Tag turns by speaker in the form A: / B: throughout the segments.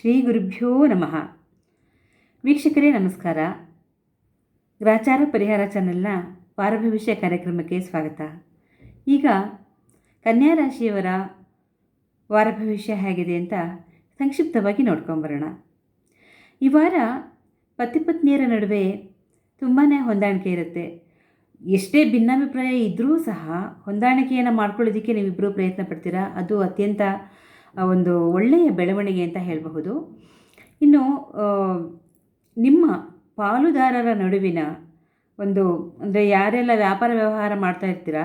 A: ಶ್ರೀ ಗುರುಭ್ಯೋ ನಮಃ. ವೀಕ್ಷಕರೇ, ನಮಸ್ಕಾರ. ಗ್ರಾಚಾರ ಪರಿಹಾರ ಚಾನೆಲ್ನ ಪಾರಭವಿಷ್ಯ ಕಾರ್ಯಕ್ರಮಕ್ಕೆ ಸ್ವಾಗತ. ಈಗ ಕನ್ಯಾ ರಾಶಿಯವರ ವಾರ ಭವಿಷ್ಯ ಹೇಗಿದೆ ಅಂತ ಸಂಕ್ಷಿಪ್ತವಾಗಿ ನೋಡ್ಕೊಂಬರೋಣ. ಈ ವಾರ ಪತಿ ಪತ್ನಿಯರ ನಡುವೆ ತುಂಬಾ ಹೊಂದಾಣಿಕೆ ಇರುತ್ತೆ. ಎಷ್ಟೇ ಭಿನ್ನಾಭಿಪ್ರಾಯ ಇದ್ದರೂ ಸಹ ಹೊಂದಾಣಿಕೆಯನ್ನು ಮಾಡ್ಕೊಳ್ಳೋದಕ್ಕೆ ನೀವಿಬ್ಬರೂ ಪ್ರಯತ್ನ ಪಡ್ತೀರಾ? ಅದು ಅತ್ಯಂತ ಒಂದು ಒಳ್ಳೆಯ ಬೆಳವಣಿಗೆ ಅಂತ ಹೇಳಬಹುದು. ಇನ್ನು ನಿಮ್ಮ ಪಾಲುದಾರರ ನಡುವಿನ ಒಂದು, ಅಂದರೆ ಯಾರೆಲ್ಲ ವ್ಯಾಪಾರ ವ್ಯವಹಾರ ಮಾಡ್ತಾ ಇರ್ತೀರ,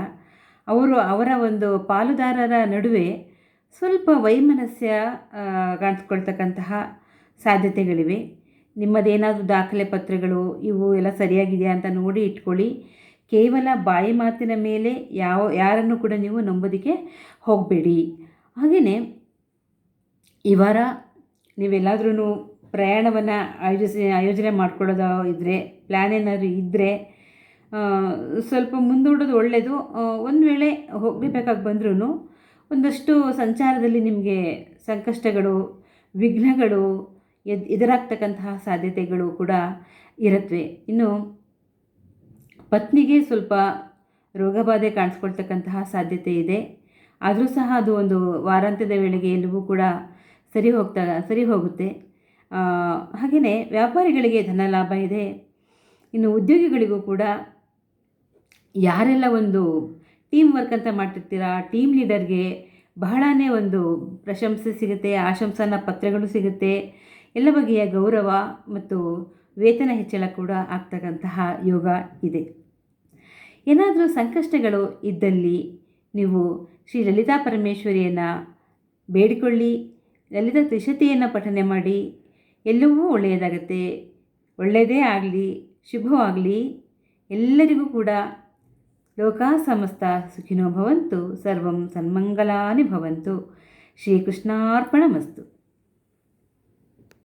A: ಅವರು ಅವರ ಒಂದು ಪಾಲುದಾರರ ನಡುವೆ ಸ್ವಲ್ಪ ವೈಮನಸ್ಯ ಕಾಣಿಸ್ಕೊಳ್ತಕ್ಕಂತಹ ಸಾಧ್ಯತೆಗಳಿವೆ. ನಿಮ್ಮದೇನಾದರೂ ದಾಖಲೆ ಪತ್ರಗಳು, ಇವು ಎಲ್ಲ ಸರಿಯಾಗಿದೆಯಾ ಅಂತ ನೋಡಿ ಇಟ್ಕೊಳ್ಳಿ. ಕೇವಲ ಬಾಯಿ ಮಾತಿನ ಮೇಲೆ ಯಾವ, ಯಾರನ್ನು ಕೂಡ ನೀವು ನಂಬೋದಕ್ಕೆ ಹೋಗಬೇಡಿ. ಹಾಗೆಯೇ ಈ ವಾರ ನೀವೆಲ್ಲಾದ್ರೂ ಪ್ರಯಾಣವನ್ನು ಆಯೋಜಿಸಿ, ಆಯೋಜನೆ ಮಾಡ್ಕೊಳ್ಳೋದು ಇದ್ದರೆ ಪ್ಲ್ಯಾನ್ ಏನಾದರೂ ಇದ್ದರೆ ಸ್ವಲ್ಪ ಮುಂದೂಡೋದು ಒಳ್ಳೆಯದು ಒಂದು ವೇಳೆ ಹೋಗಬೇಕಾಗಿ ಬಂದ್ರೂ ಒಂದಷ್ಟು ಸಂಚಾರದಲ್ಲಿ ನಿಮಗೆ ಸಂಕಷ್ಟಗಳು, ವಿಘ್ನಗಳು, ಎದ್, ಎದುರಾಗ್ತಕ್ಕಂತಹ ಸಾಧ್ಯತೆಗಳು ಕೂಡ ಇರುತ್ತವೆ ಇನ್ನು ಪತ್ನಿಗೆ ಸ್ವಲ್ಪ ರೋಗಬಾಧೆ ಕಾಣಿಸ್ಕೊಳ್ತಕ್ಕಂತಹ ಸಾಧ್ಯತೆ ಇದೆ. ಆದರೂ ಸಹ ಅದು ಒಂದು ವಾರಾಂತ್ಯದ ವೇಳೆಗೆ ಎಲ್ಲವೂ ಕೂಡ ಸರಿ ಹೋಗ್ತಾ, ಸರಿ ಹೋಗುತ್ತೆ. ಹಾಗೆಯೇ ವ್ಯಾಪಾರಿಗಳಿಗೆ ಧನ ಲಾಭ ಇದೆ. ಇನ್ನು ಉದ್ಯೋಗಿಗಳಿಗೂ ಕೂಡ ಯಾರೆಲ್ಲ ಒಂದು ಟೀಮ್ ವರ್ಕ್ ಅಂತ ಮಾಡ್ತಿರ್ತೀರಾ ಟೀಮ್ ಲೀಡರ್ಗೆ ಬಹಳನೇ ಒಂದು ಪ್ರಶಂಸೆ ಸಿಗುತ್ತೆ, ಆಶಂಸನ ಪತ್ರಗಳು ಸಿಗುತ್ತೆ. ಎಲ್ಲ ಬಗೆಯ ಗೌರವ ಮತ್ತು ವೇತನ ಹೆಚ್ಚಳ ಕೂಡ ಆಗ್ತಕ್ಕಂತಹ ಯೋಗ ಇದೆ. ಏನಾದರೂ ಸಂಕಷ್ಟಗಳು ಇದ್ದಲ್ಲಿ ನೀವು ಶ್ರೀ ಲಲಿತಾ ಪರಮೇಶ್ವರಿಯನ್ನು ಬೇಡಿಕೊಳ್ಳಿ. ಲಲಿತಾ ತ್ರಿಶತಿಯನ್ನು ಪಠನೆ ಮಾಡಿ, ಎಲ್ಲವೂ ಒಳ್ಳೆಯದಾಗತ್ತೆ. ಒಳ್ಳೆಯದೇ ಆಗಲಿ, ಶುಭವಾಗಲಿ. ಎಲ್ಲರಿಗೂ ಕೂಡ ಲೋಕಾ ಸಮಸ್ತ ಸುಖಿನೋ ಭವಂತು, ಸರ್ವಂ ಸನ್ಮಂಗಲಾನಿ ಭವಂತು. ಶ್ರೀಕೃಷ್ಣಾರ್ಪಣಮಸ್ತು.